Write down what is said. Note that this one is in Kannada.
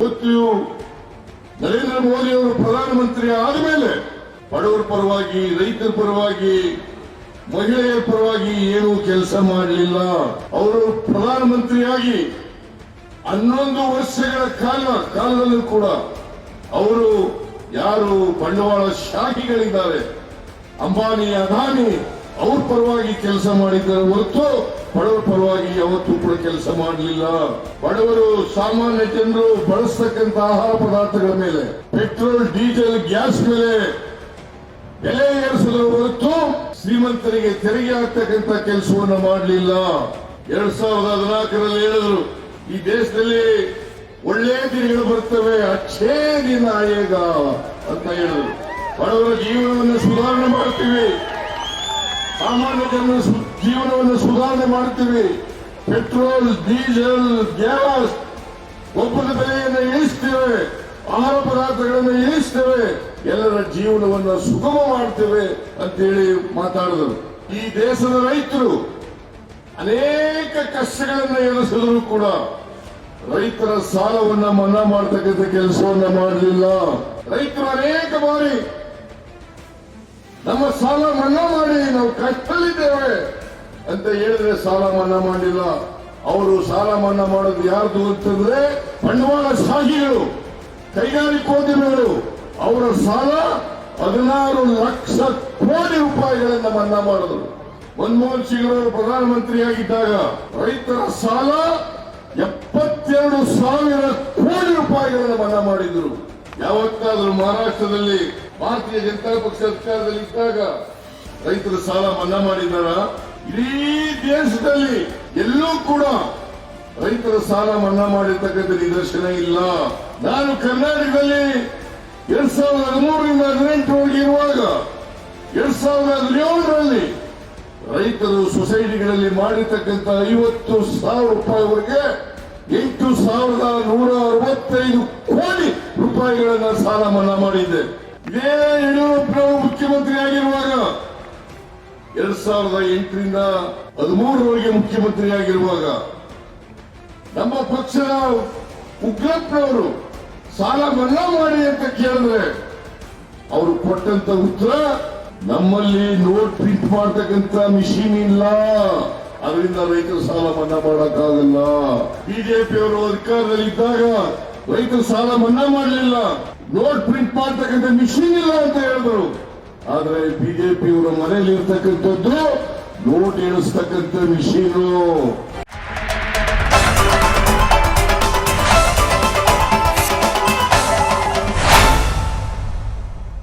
ಇವತ್ತು ನರೇಂದ್ರ ಮೋದಿ ಅವರು ಪ್ರಧಾನಮಂತ್ರಿ ಆದಮೇಲೆ ಬಡವರ ಪರವಾಗಿ, ರೈತರ ಪರವಾಗಿ, ಮಹಿಳೆಯರ ಪರವಾಗಿ ಏನು ಕೆಲಸ ಮಾಡಲಿಲ್ಲ. ಅವರು ಪ್ರಧಾನಮಂತ್ರಿಯಾಗಿ ಹನ್ನೊಂದು ವರ್ಷಗಳ ಕಾಲ, ಕಾಲದಲ್ಲೂ ಕೂಡ ಅವರು ಯಾರು ಬಂಡವಾಳ ಶಾಖಿಗಳಿದ್ದಾರೆ ಅಂಬಾನಿ ಅದಾನಿ ಅವ್ರ ಪರವಾಗಿ ಕೆಲಸ ಮಾಡಿದ್ದಾರೆ ಹೊರತು ಬಡವರ ಪರವಾಗಿ ಯಾವತ್ತೂ ಕೂಡ ಕೆಲಸ ಮಾಡಲಿಲ್ಲ. ಬಡವರು ಸಾಮಾನ್ಯ ಜನರು ಬಳಸ್ತಕ್ಕಂಥ ಆಹಾರ ಪದಾರ್ಥಗಳ ಮೇಲೆ, ಪೆಟ್ರೋಲ್, ಡೀಸೆಲ್, ಗ್ಯಾಸ್ ಮೇಲೆ ಬೆಲೆ ಏರಿಸಿದ್ರ ಹೊರತು ಶ್ರೀಮಂತರಿಗೆ ತೆರಿಗೆ ಆಗ್ತಕ್ಕಂಥ ಕೆಲಸವನ್ನು ಮಾಡಲಿಲ್ಲ. ಎರಡ್ ಸಾವಿರದ ಹದಿನಾಲ್ಕರಲ್ಲಿ ಹೇಳಿದ್ರು, ಈ ದೇಶದಲ್ಲಿ ಒಳ್ಳೆ ದಿನಗಳು ಬರ್ತವೆ ಅಚ್ಚೇ ದಿನ ಆಯೇಗ ಅಂತ ಹೇಳಿದ್ರು. ಬಡವರ ಜೀವನವನ್ನು ಸುಧಾರಣೆ ಮಾಡ್ತೀವಿ. ಸಾಮಾನ್ಯ ಜನರ ಜೀವನವನ್ನು ಸುಧಾರಣೆ ಮಾಡುತ್ತೀವಿ. ಪೆಟ್ರೋಲ್, ಡೀಸೆಲ್, ಗ್ಯಾಸ್ ಗೊಬ್ಬರದ ಬೆಲೆಯನ್ನು ಇಳಿಸ್ತೇವೆ. ಆಹಾರ ಪದಾರ್ಥಗಳನ್ನು ಇಳಿಸ್ತೇವೆ. ಎಲ್ಲರ ಜೀವನವನ್ನು ಸುಗಮ ಮಾಡ್ತೇವೆ ಅಂತೇಳಿ ಮಾತಾಡಿದರು. ಈ ದೇಶದ ರೈತರು ಅನೇಕ ಕಷ್ಟಗಳನ್ನು ಎದುರಿಸಿದ್ರು ಕೂಡ ರೈತರ ಸಾಲವನ್ನ ಮನ್ನಾ ಮಾಡತಕ್ಕಂಥ ಕೆಲಸವನ್ನ ಮಾಡಲಿಲ್ಲ. ರೈತರು ಅನೇಕ ಬಾರಿ ನಮ್ಮ ಸಾಲ ಮನ್ನಾ ಮಾಡಿ ನಾವು ಕಷ್ಟದಲ್ಲಿದ್ದೇವೆ ಅಂತ ಹೇಳಿದ್ರೆ ಸಾಲ ಮನ್ನಾ ಮಾಡಿಲ್ಲ. ಅವರು ಸಾಲ ಮನ್ನಾ ಮಾಡೋದು ಯಾರ್ದು ಅಂತಂದ್ರೆ ಬಂಡವಾಳ ಶಾಹಿಗಳು ಕೈಗಾರಿಕೋದ್ಯಮಿಗಳು ಅವರ ಸಾಲ ಹದಿನಾರು ಲಕ್ಷ ಕೋಟಿ ರೂಪಾಯಿಗಳಿಂದ ಮನ್ನಾ ಮಾಡಿದ್ರು. ಮನಮೋಹನ್ ಸಿಂಗ್ ಅವರು ಪ್ರಧಾನಮಂತ್ರಿಯಾಗಿದ್ದಾಗ ರೈತರ ಸಾಲ ಎಪ್ಪತ್ತೆರಡು ಸಾವಿರ ಕೋಟಿ ರೂಪಾಯಿಗಳನ್ನು ಮನ್ನಾ ಮಾಡಿದ್ರು. ಯಾವತ್ತಾದ್ರೂ ಮಹಾರಾಷ್ಟ್ರದಲ್ಲಿ ಭಾರತೀಯ ಜನತಾ ಪಕ್ಷ ಅಧಿಕಾರದಲ್ಲಿ ಇದ್ದಾಗ ರೈತರ ಸಾಲ ಮನ್ನಾ ಮಾಡಿದಾರ ಇಡೀ ದೇಶದಲ್ಲಿ ಎಲ್ಲೂ ಕೂಡ ರೈತರ ಸಾಲ ಮನ್ನಾ ಮಾಡಿರ್ತಕ್ಕಂಥ ನಿದರ್ಶನ ಇಲ್ಲ. ನಾನು ಕರ್ನಾಟಕದಲ್ಲಿ ಎರಡ್ ಸಾವಿರದ ಹದಿಮೂರರಿಂದ ಹದಿನೆಂಟರವರೆಗೆ ಇರುವಾಗ ಎರಡ್ ಸಾವಿರದ ಹದಿನೇಳರಲ್ಲಿ ರೈತರು ಸೊಸೈಟಿಗಳಲ್ಲಿ ಮಾಡಿರ್ತಕ್ಕಂಥ ಐವತ್ತು ಸಾವಿರ ರೂಪಾಯಿವರೆಗೆ ಎಂಟು ಸಾವಿರದ ನೂರ ಅರವತ್ತೈದು ಕೋಟಿ ರೂಪಾಯಿಗಳನ್ನ ಸಾಲ ಮನ್ನಾ ಮಾಡಿದ್ದೆ. ಯಡಿಯೂರಪ್ಪನವರು ಮುಖ್ಯಮಂತ್ರಿ ಆಗಿರುವಾಗ ಎರಡ್ ಸಾವಿರದ ಎಂಟರಿಂದ ಹದಿಮೂರರವರೆಗೆ ಮುಖ್ಯಮಂತ್ರಿ ಆಗಿರುವಾಗ ನಮ್ಮ ಪಕ್ಷದ ಉಗ್ರಪ್ಪನವರು ಸಾಲ ಮನ್ನಾ ಮಾಡಿ ಅಂತ ಕೇಳಿದ್ರೆ ಅವರು ಕೊಟ್ಟಂತ ಉತ್ತರ ನಮ್ಮಲ್ಲಿ ನೋಟ್ ಪ್ರಿಂಟ್ ಮಾಡ್ತಕ್ಕಂತ ಮಿಷಿನ್ ಇಲ್ಲ. ಅದರಿಂದ ರೈತರು ಸಾಲ ಮನ್ನಾ ಮಾಡಕ್ಕಾಗಲ್ಲ. ಬಿಜೆಪಿಯವರು ಅಧಿಕಾರದಲ್ಲಿ ಇದ್ದಾಗ ರೈತರ ಸಾಲ ಮನ್ನಾ ಮಾಡಲಿಲ್ಲ. ನೋಟ್ ಪ್ರಿಂಟ್ ಮಾಡ್ತಕ್ಕಂಥ ಮಿಷಿನ್ ಇಲ್ಲ ಅಂತ ಹೇಳಿದ್ರು. ಆದ್ರೆ ಬಿಜೆಪಿಯವರ ಮನೆಯಲ್ಲಿ ಇರ್ತಕ್ಕಂಥದ್ದು ನೋಟ್ ಎಣಿಸ್ತಕ್ಕಂಥ ಮಿಷಿನು.